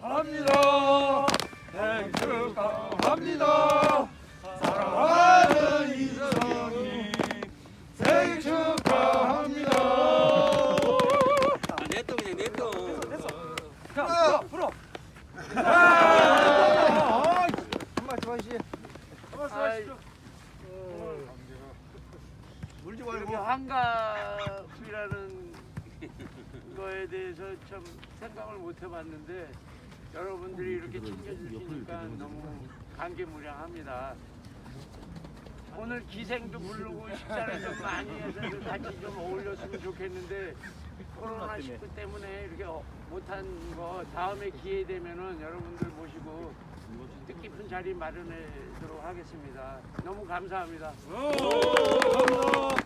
축하합니다. 생일 축하합니다. 사랑하는 이성이 생일 축하합니다. 아, 내똥 그냥 내똥. 자, 불어, 불어. 물지 이렇게 말고 환갑이라는 거에 대해서 참 생각을 못 해봤는데 여러분들이 이렇게 챙겨주시니까 너무 감개무량합니다. 오늘 기생도 부르고 식사를 좀 많이 해서 좀 같이 좀 어울렸으면 좋겠는데 코로나19 때문에 이렇게 어- 못한 거 다음에 기회 되면은 여러분들 모시고 뜻깊은 자리 마련하도록 하겠습니다. 너무 감사합니다. 오!